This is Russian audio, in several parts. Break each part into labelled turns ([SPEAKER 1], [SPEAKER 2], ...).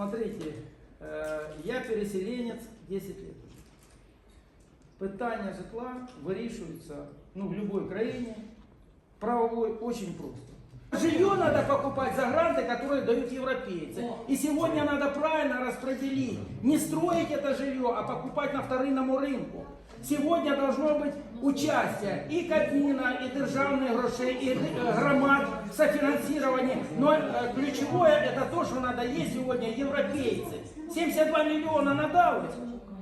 [SPEAKER 1] смотрите, е, я переселенець 10 лет уже. Питання житла вирішується ну, в будь-якій країні правовой очень просто. Жилье надо покупать за гранты, которые дают европейцы. И сегодня надо правильно распределить. Не строить это жилье, а покупать на вторинному рынку. Сегодня должно быть участие и Кабмина, и державных грошей, и э, громад в софинансировании. Но э, ключевое это то, что надо есть сегодня европейцы. 72 миллиона надали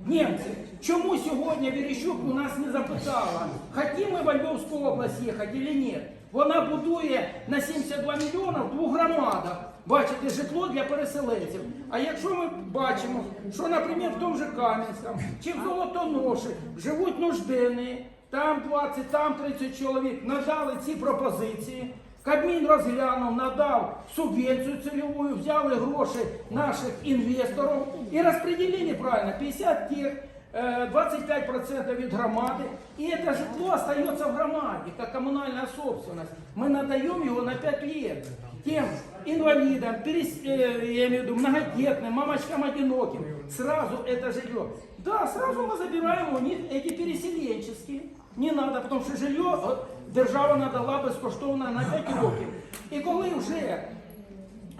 [SPEAKER 1] немцы. Чому сьогодні Верещук у нас не запитала, хотімо ми в Львовську область їхати чи ні? Вона будує на 72 мільйони в двох громадах. Бачите, житло для переселенців. А якщо ми бачимо, що, наприклад, в тому же Кам'янському чи в Золотоноші живуть нужденні, там 20, там 30 чоловік, надали ці пропозиції. Кабмін розглянув, надав субвенцію цільову, взяли гроші наших інвесторів і розподілили правильно 50 тих, э, 25% від громади. І це житло остается в громаді, як комунальна собственность. Ми надаємо його на 5 лет тем инвалидам, перес- э, я имею в виду многодетным, мамочкам одиноким, сразу это жилье. Да, сразу мы забираем у них эти переселенческие. Не надо, потому що жилье э, держава надала безкоштовно на 5 років. І коли вже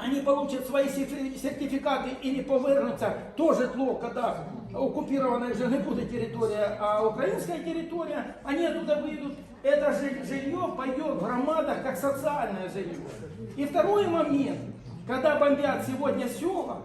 [SPEAKER 1] они получат свои сертифи- сертификаты или повернуться то житло, когда оккупированная уже не будет территория, а украинская территория, они оттуда выйдут. Это жи- жилье пойдет в громадах как социальное жилье. И второй момент, когда бомбят сегодня села,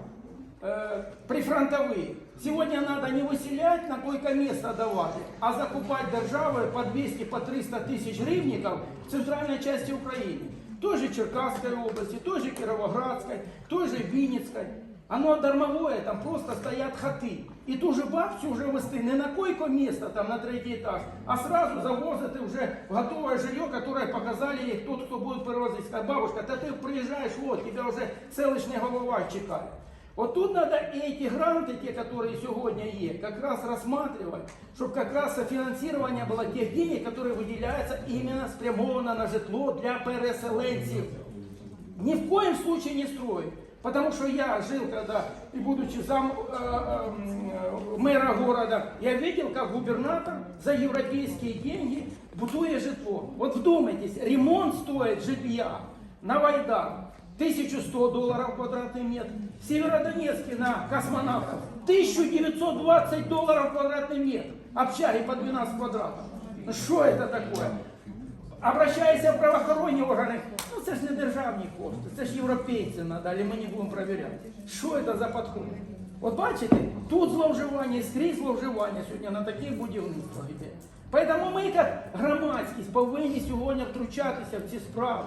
[SPEAKER 1] э, прифронтовые, сегодня надо не выселять на койко-место давать, а закупать державы по 200, по 300 тысяч гривников в центральной части Украины. Той же Черкасской области, той же Кировоградской, той же Винницкой. Оно дармовое, там просто стоят хаты. И ту же бабцю уже вести не на койко место, там на третий этаж, а сразу завозити уже в готовое жилье, которое показали ей тот, кто будет перевозить. Сказать, бабушка, да ты приезжаешь, вот, тебя уже селищный голова чекает. Вот тут надо и эти гранты, те, которые сегодня есть, как раз рассматривать, чтобы как раз софинансирование было тех денег, которые выделяются именно спрямовано на житло для переселенцев. Ни в коем случае не строить. Потому что я жил когда, и будучи зам э, э, мэра города, я видел, как губернатор за европейские деньги будует житло. Вот вдумайтесь, ремонт стоит жилья на Вайдан 1100 долларов квадратный метр. В Северодонецке на космонавтов 1920 долларов квадратный метр. Общаги по 12 квадратов. Ну що це таке? Обращайся в правоохоронні органи. Ну це ж не державні кошти, це ж європейці надали, ми не будемо перевіряти. Що це за підход? От бачите, тут зловживання, і скрізь зловживання сьогодні на таких будівництвах йде. Тому ми, як громадськість, повинні сьогодні втручатися в ці справи.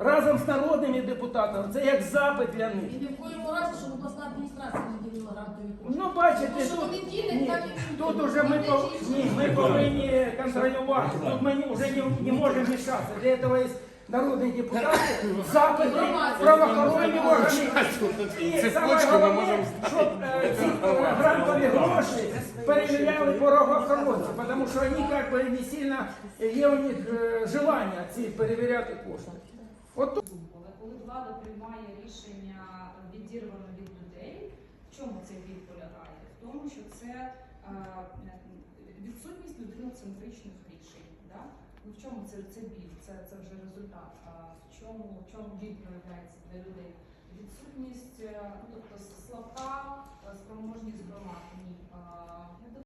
[SPEAKER 1] Разом з народними депутатами. Це як запит для них.
[SPEAKER 2] І ні в коєму разі, щоб обласна адміністрація не ділила грантові кошти.
[SPEAKER 1] Ну, бачите,
[SPEAKER 2] Тому що
[SPEAKER 1] тут,
[SPEAKER 2] вони ділять,
[SPEAKER 1] ні,
[SPEAKER 2] так, як їм
[SPEAKER 1] тут
[SPEAKER 2] ділять.
[SPEAKER 1] уже ми,
[SPEAKER 2] Вони
[SPEAKER 1] пов-
[SPEAKER 2] чисті.
[SPEAKER 1] ні, ми повинні контролювати. Тут ми вже не, не можемо мішатися. Для цього є народні депутати, запити, правоохоронні органи. І саме головне, щоб е, ці е, грантові гроші перевіряли правоохоронці, тому що вони як би не сильно є у них е, желання ці перевіряти кошти. От...
[SPEAKER 3] Але коли влада приймає рішення відірвано від людей, в чому цей біль полягає? В тому, що це е, відсутність людиноцентричних рішень. Да? Ну, В чому це це біль? Це це вже результат. А в чому в чому біль проявляється для людей? Відсутність, е, ну тобто слабка е, спроможність громад. Ні.